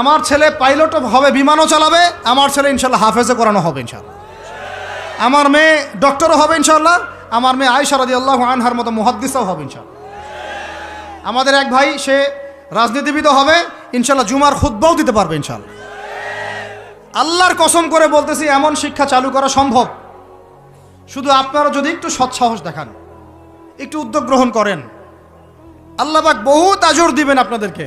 আমার ছেলে পাইলটও হবে, বিমানও চালাবে, আমার ছেলে ইনশাল্লাহ হাফেজে করানো হবে ইনশাল্লাহ। আমার মেয়ে ডক্টরও হবে ইনশাল্লাহ, আমার মেয়ে আয়সা রাজি আল্লাহ আনহার মতো মুহাদ্দিসও হবে ইনশাল্লাহ। আমাদের এক ভাই, সে রাজনীতিবিদও হবে, ইনশাল্লাহ জুমার খুদ্বাও দিতে পারবে ইনশাল্লাহ। আল্লাহর কসম করে বলতেছি, এমন শিক্ষা চালু করা সম্ভব। শুধু আপনারা যদি একটু সৎসাহস দেখান, একটু উদ্যোগ গ্রহণ করেন আল্লাহবাক বহু তাজর দিবেন আপনাদেরকে।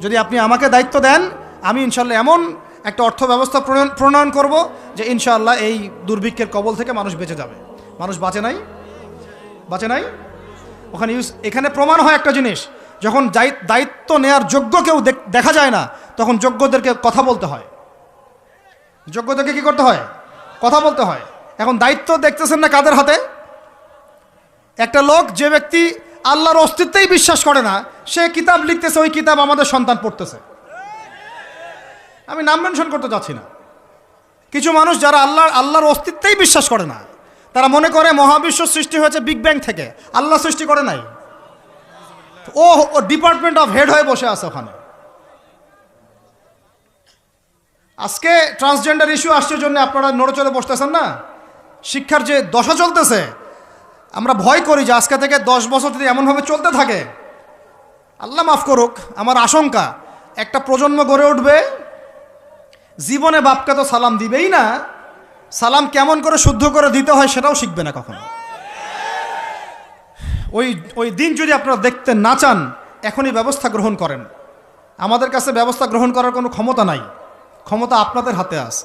যদি আপনি আমাকে দায়িত্ব দেন, আমি ইনশাল্লাহ এমন একটা অর্থ ব্যবস্থা প্রণয়ন- করব যে ইনশাআল্লাহ এই দুর্ভিক্ষের কবল থেকে মানুষ বেঁচে যাবে। মানুষ বাঁচে নাই? বাঁচে নাই? ওখানে ইউজ এখানে প্রমাণ হয় একটা জিনিস, যখন দায়িত্ব নেয়ার যোগ্য কেউ দেখা যায় না, তখন যোগ্যদেরকে কথা বলতে হয়। যোগ্যদেরকে কি করতে হয়? কথা বলতে হয়। এখন দায়িত্ব দেখতেছেন না কাদের হাতে? একটা লোক, যে ব্যক্তি আল্লাহর অস্তিত্বেই বিশ্বাস করে না সে কিতাব লিখতেছে, ওই কিতাব আমাদের সন্তান পড়তেছে। আমি নাম মেনশন করতে চাচ্ছি না। কিছু মানুষ যারা আল্লাহ আল্লাহর অস্তিত্বেই বিশ্বাস করে না, তারা মনে করে মহাবিশ্ব সৃষ্টি হয়েছে বিগ ব্যাং থেকে। আল্লাহ সৃষ্টি করে নাই। ও ডিপার্টমেন্ট অফ হেড হয়ে বসে আছে ওখানে। আজকে ট্রান্সজেন্ডার ইস্যু আসছে জন্য আপনারা নড়ে বসতেছেন না? শিক্ষার যে দশা চলতেছে, আমরা ভয় করি যে আজকে থেকে দশ বছর যদি এমনভাবে চলতে থাকে আল্লাহ মাফ করুক, আমার আশঙ্কা, একটা প্রজন্ম গড়ে উঠবে, জীবনে বাপকে তো সালাম দিবেই না, সালাম কেমন করে শুদ্ধ করে দিতে হয় সেটাও শিখবে না কখনো। ওই ওই দিন যদি আপনারা দেখতে না চান, এখনই ব্যবস্থা গ্রহণ করেন। আমাদের কাছে ব্যবস্থা গ্রহণ করার কোনো ক্ষমতা নাই, ক্ষমতা আপনাদের হাতে আছে।